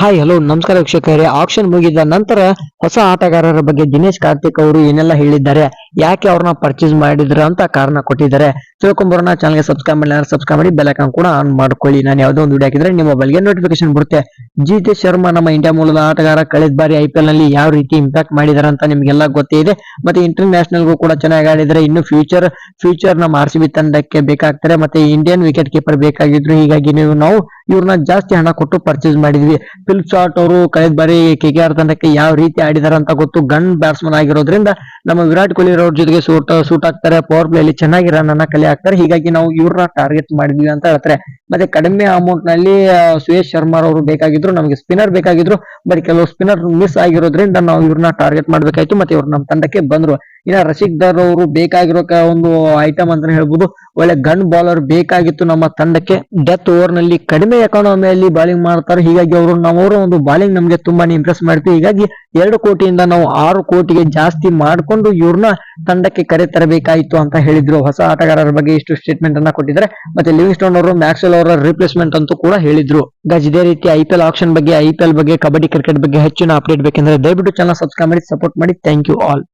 Hi hello ನಮಸ್ಕಾರ ವೀಕ್ಷಕರೇ. Action ಮುಗಿದ ನಂತರ ಹೊಸ ಆಟಗಾರರ ಬಗ್ಗೆ ದಿನೇಶ್ ಕಾರ್ತಿಕ್ ಅವರು ಏನೆಲ್ಲ ಹೇಳಿದ್ದಾರೆ? ಯಾಕೆ ಅವ್ರನ್ನ ಪರ್ಚೇಸ್ ಮಾಡಿದ್ರ ಅಂತ ಕಾರಣ ಕೊಟ್ಟಿದ್ದಾರೆ. ತಿಳ್ಕೊಂಬರೋಣ ಚಾನಲ್ಗೆ ಸಬ್ಸ್ಕ್ರೈಬ್ ಮಾಡಿ ಸಬ್ಸ್ಕ್ರೈಬ್ ಮಾಡಿ ಬೆಲ್ ಐಕಾನ್ ಕೂಡ ಆನ್ ಮಾಡ್ಕೊಳ್ಳಿ. ನಾನು ಯಾವುದೋ ಒಂದು ವಿಡಿಯೋ ಹಾಕಿದ್ರೆ ನಿಮ್ಮ ಮೊಬೈಲ್ಗೆ ನೋಟಿಫಿಕೇಶನ್ ಬರುತ್ತೆ. ಜಿತೇಶ್ ಶರ್ಮಾ ನಮ್ಮ ಇಂಡಿಯಾ ಮೂಲದ ಆಟಗಾರ, ಕಳೆದ ಬಾರಿ ಐ ಪಿ ಎಲ್ನಲ್ಲಿ ಯಾವ ರೀತಿ ಇಂಪ್ಯಾಕ್ಟ್ ಮಾಡಿದಾರೆ ಅಂತ ನಿಮಗೆಲ್ಲ ಗೊತ್ತೇ ಇದೆ. ಮತ್ತೆ ಇಂಟರ್ನ್ಯಾಷನಲ್ ಗೂ ಕೂಡ ಚೆನ್ನಾಗಿ ಆಡಿದ್ರೆ ಇನ್ನು ಫ್ಯೂಚರ್ ಫ್ಯೂಚರ್ ನಮ್ಮ ಆರ್ ಸಿ ಬಿ ತಂಡಕ್ಕೆ ಬೇಕಾಗ್ತಾರೆ. ಮತ್ತೆ ಇಂಡಿಯನ್ ವಿಕೆಟ್ ಕೀಪರ್ ಬೇಕಾಗಿದ್ರು. ಹೀಗಾಗಿ ನೀವು, ನಾವು ಇವ್ರನ್ನ ಜಾಸ್ತಿ ಹಣ ಕೊಟ್ಟು ಪರ್ಚೇಸ್ ಮಾಡಿದ್ವಿ. ಫಿಲ್ ಶಾಟ್ ಅವರು ಕಳೆದ ಬಾರಿ ಕೆ ಕೆ ಆರ್ ತಂಡಕ್ಕೆ ಯಾವ ರೀತಿ ಆಡಿದಾರೆ ಅಂತ ಗೊತ್ತು. ಗನ್ ಬ್ಯಾಟ್ಸ್ಮನ್ ಆಗಿರೋದ್ರಿಂದ ನಮ್ಮ ವಿರಾಟ್ ಕೊಹ್ಲಿ ಅವ್ರ ಜೊತೆಗೆ ಸೂಟ್ ಸೂಟ್ ಆಗ್ತಾರೆ ಪವರ್ ಪ್ಲೇ ಅಲ್ಲಿ ಚೆನ್ನಾಗಿ ರನ್ ಅನ್ನ ಕಲೆ ಹಾಕ್ತಾರೆ. ಹೀಗಾಗಿ ನಾವು ಇವ್ರನ್ನ ಟಾರ್ಗೆಟ್ ಮಾಡಿದ್ವಿ ಅಂತ ಹೇಳ್ತಾರೆ. ಮತ್ತೆ ಕಡಿಮೆ ಅಮೌಂಟ್ನಲ್ಲಿ ಸುಯೇಶ್ ಶರ್ಮಾ ಅವರು ಬೇಕಾಗಿದ್ರು, ನಮಗೆ ಸ್ಪಿನ್ನರ್ ಬೇಕಾಗಿದ್ರು. ಬಟ್ ಕೆಲವು ಸ್ಪಿನ್ನರ್ ಮಿಸ್ ಆಗಿರೋದ್ರಿಂದ ನಾವು ಇವ್ರನ್ನ ಟಾರ್ಗೆಟ್ ಮಾಡ್ಬೇಕಾಯ್ತು, ಮತ್ತೆ ಇವ್ರು ನಮ್ಮ ತಂಡಕ್ಕೆ ಬಂದ್ರು. ಇನ್ನ ರಶಿಕ್ ದರ್ ಅವರು ಬೇಕಾಗಿರೋ ಒಂದು ಐಟಮ್ ಅಂತಾನೆ ಹೇಳ್ಬೋದು. ಒಳ್ಳೆ ಗನ್ ಬೌಲರ್ ಬೇಕಾಗಿತ್ತು ನಮ್ಮ ತಂಡಕ್ಕೆ. ಡೆತ್ ಓವರ್ನಲ್ಲಿ ಕಡಿಮೆ ಎಕಾನಮಿಯಲ್ಲಿ ಬಾಲಿಂಗ್ ಮಾಡ್ತಾರೆ. ಹೀಗಾಗಿ ಅವರು ನಮ್ಮವರ ಒಂದು ಬಾಲಿಂಗ್ ನಮಗೆ ತುಂಬಾನೇ ಇಂಪ್ರೆಸ್ ಮಾಡ್ತೀವಿ. ಹೀಗಾಗಿ ಎರಡು ಕೋಟಿಯಿಂದ ನಾವು ಆರು ಕೋಟಿಗೆ ಜಾಸ್ತಿ ಮಾಡ್ಕೊಂಡು ಇವ್ರನ್ನ ತಂಡಕ್ಕೆ ಕರೆ ತರಬೇಕಾಯಿತು ಅಂತ ಹೇಳಿದ್ರು. ಹೊಸ ಆಟಗಾರರ ಬಗ್ಗೆ ಇಷ್ಟು ಸ್ಟೇಟ್ಮೆಂಟ್ ಅನ್ನ ಕೊಟ್ಟಿದ್ದಾರೆ. ಮತ್ತೆ ಲಿವಿಂಗ್ ಸ್ಟೋನ್ ಅವರು ಮ್ಯಾಕ್ಸೆಲ್ ಅವರ ರಿಪ್ಲೇಸ್ಮೆಂಟ್ ಅಂತೂ ಕೂಡ ಹೇಳಿದ್ರು. ಗಜ್, ಇದೇ ರೀತಿ ಐಪಿಎಲ್ ಆಪ್ಷನ್ ಬಗ್ಗೆ ಐಪಿಎಲ್ ಬಗ್ಗೆ, ಕಬಡ್ಡಿ ಕ್ರಿಕೆಟ್ ಬಗ್ಗೆ ಹೆಚ್ಚಿನ ಅಪ್ಡೇಟ್ ಬೇಕೆಂದ್ರೆ ದಯವಿಟ್ಟು ಚಾನಲ್ ಸಬ್ಸ್ಕ್ರೈಬ್ ಮಾಡಿ ಸಪೋರ್ಟ್ ಮಾಡಿ. Thank you all